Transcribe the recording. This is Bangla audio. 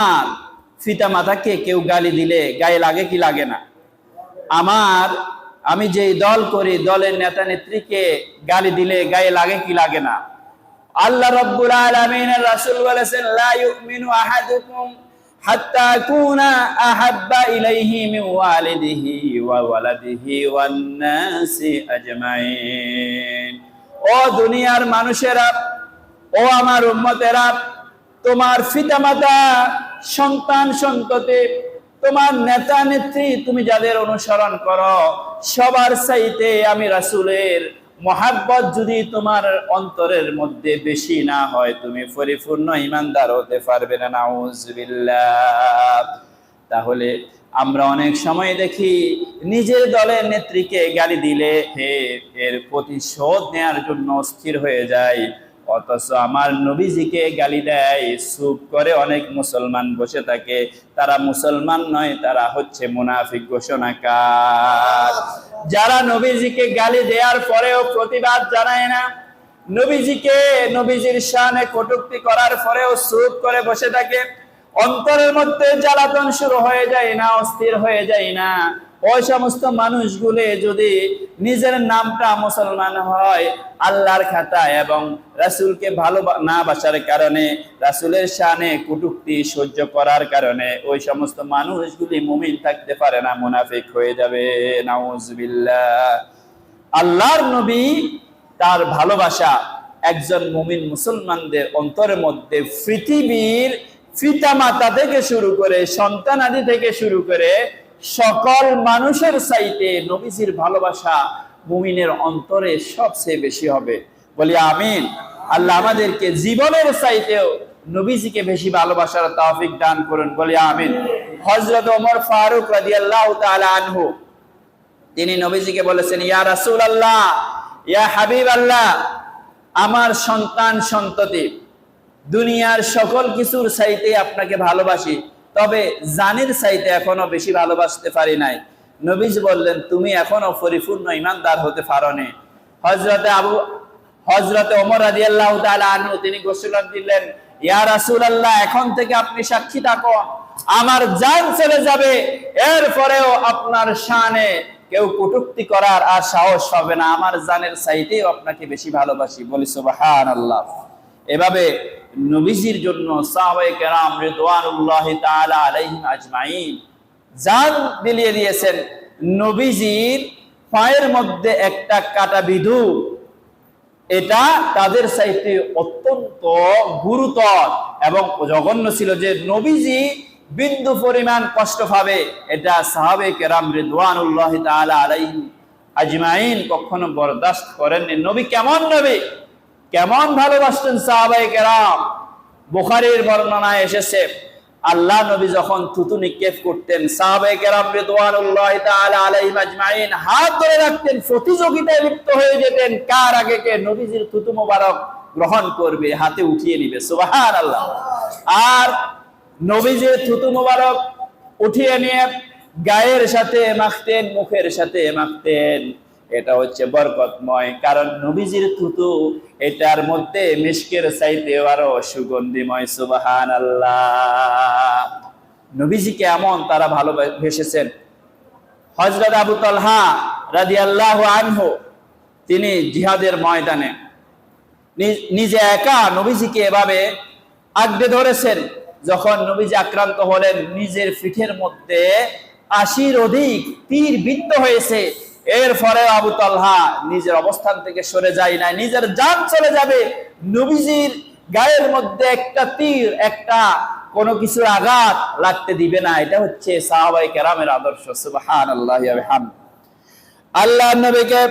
আর ফিতা মাথাকে কেউ গালি দিলে গায়ে লাগে কি লাগে না? আমার, আমি যে দল করি, দলের নেতা নেত্রীকে গালি দিলে গায়ে লাগে কি লাগে না? আল্লাহ রব্বুল আলামিনের রাসূল বলেছেন, লা ইউমিনু আহাদুকুম হাত্তা কুনা আহাব্বা ইলাইহি মিন ওয়ালিদিহি ওয়া ওয়ালাদিহি ওয়ান নাসি আজমাইন। ও দুনিয়ার মানুষেরা, ও আমার উম্মতেরা, তোমার পিতামাতা সন্তান সন্ততি, তোমার নেতা নেত্রী তুমি যাদের অনুসরণ করো, সবার চাইতে আমি রাসূলের মহাব্বত যদি তোমার অন্তরের মধ্যে বেশি না হয়, তুমি পরিপূর্ণ ইমানদার হতে পারবে না, নাউজুবিল্লাহ। তাহলে আমরা অনেক সময় দেখি, নিজের দলের নেত্রীকে গালি দিলে হে, এর প্রতিশোধ নেয়ার জন্য অস্থির হয়ে যায়। অথচ আমার নবীজিকে গালি দেয়, চুপ করে অনেক মুসলমান বসে থাকে। তারা মুসলমান নয়, তারা হচ্ছে মুনাফিক ঘোষণাকার। যারা নবীজিকে গালি দেওয়ার পরেও প্রতিবাদ জানায় না, নবীজিকে নবীজির শানে কটুক্তি করার পরেও চুপ করে বসে থাকে। অন্তরের মধ্যে জ্বালাতন শুরু হয়ে যায় না, অস্থির হয়ে যায় না। ওই সমস্ত মানুষগুলো যদি নিজের নামটা মুসলমান হয়, আল্লাহর খাতা এবং রাসূলকে ভালো না বাসার কারণে, রাসূলের শানে কটুক্তি সহ্য করার কারণে ওই সমস্ত মানুষগুলি মুমিন থাকতে পারে না, মুনাফিক হয়ে যাবে। নাউজুবিল্লাহ। আল্লাহর নবী তার ভালোবাসা একজন মুমিন মুসলমানদের অন্তরের মধ্যে পৃথিবীর পিতা মাতা থেকে শুরু করে সন্তান আদি থেকে শুরু করে সকল মানুষের চাইতে নবীজির ভালোবাসা মুমিনের অন্তরে সবচেয়ে বেশি হবে। বলি আমিন। আল্লাহ আমাদেরকে জীবনের চাইতেও নবীজিকে বেশি ভালোবাসার তৌফিক দান করুন। বলি আমিন। হযরত ওমর ফারুক রাদিয়াল্লাহু তাআলা আনহু, তিনি নবীজিকে বলেছেন, ইয়া রাসূল আল্লাহ ইয়া হাবিব আল্লাহ আমার সন্তান সন্ততি, দুনিয়ার সকল কিছুর চাইতে আপনাকে ভালোবাসি। তবে জানির চাইতে এখনও বেশি ভালোবাসতে পারি নাই। নবীজ বললেন, তুমি এখনও পরিপূর্ণ ইমানদার হতে পারোনি। হজরতে আবু হজরতে ওমর রাদিয়াল্লাহু তাআলা আনহু, তিনি ঘোষণা দিলেন, ইয়া রাসূলুল্লাহ, এখন থেকে আপনি সাক্ষী আমার জান চলে যাবে, এরপরেও আপনার শানে কেউ কটুক্তি করার আর সাহস হবে না। আমার জানের চাইতেও আপনাকে বেশি ভালোবাসি। বলি এভাবে নবীজির জন্য সাহাবায়ে কেরাম রিদওয়ানুল্লাহ তাআলা আলাইহিম আজমাইন জান বিলিয়ে দিয়েছেন, নবীজির পায়ের মধ্যে একটা কাটা বিধু। এটা তাদের চাইতে অত্যন্ত গুরুতর এবং জঘন্য ছিল যে নবীজি বিন্দু পরিমাণ কষ্ট পাবে, এটা সাহাবে কেরাম রিদওয়ানুল্লাহ তাআলা আলাইহিম আজমাইন কখনো বরদাস্ত করেননি। নবী কেমন নবী? কেমন ভালোবাসতেন সাহাবাই কেরাম? বুখারীর বর্ণনায় এসেছে, আল্লাহ নবী যখন থুতু নিক্ষেপ করতেন সাহাবাই কেরাম রিদওয়ানুল্লাহ হাত ধরে রাখতেন, প্রতিযোগিতায় লিপ্ত হয়ে যেতেন, কার আগে কে নবীজির থুতু মোবারক গ্রহণ করবে, হাতে উঠিয়ে নিবে, সুবহানাল্লাহ। আর নবীজির থুতু মোবারক উঠিয়ে নিয়ে গায়ের সাথে মাখতেন, মুখের সাথে মাখতেন। এটা হচ্ছে বরকতময়। কারণ নবীজির থুতু, এটার মধ্যে মিশকের চাইতে আরও সুগন্ধিময় সুবাহান আল্লাহ নবীজিকে এমন তারা ভালোবেসেছেন। হজরত আবু তলহা রাদি আল্লাহ আনহু, তিনি জিহাদের ময়দানে নিজে একা নবীজিকে এভাবে আগড়ে ধরেছেন, যখন নবীজি আক্রান্ত হলেন, নিজের পিঠের মধ্যে আশির অধিক তীর বিদ্ধ হয়েছে। এর ফলে আবু তালহা নিজের অবস্থান থেকে সরে যায় না নিজের যান চলে যাবে। নবীজির গায়ের মধ্যে একটা তীর, একটা কোনো কিছুর আঘাত লাগতে দিবে না। এটা হচ্ছে সাহাবাই কেরামের আদর্শ ওয়া বিহামদিহি আল্লাহ নবীকে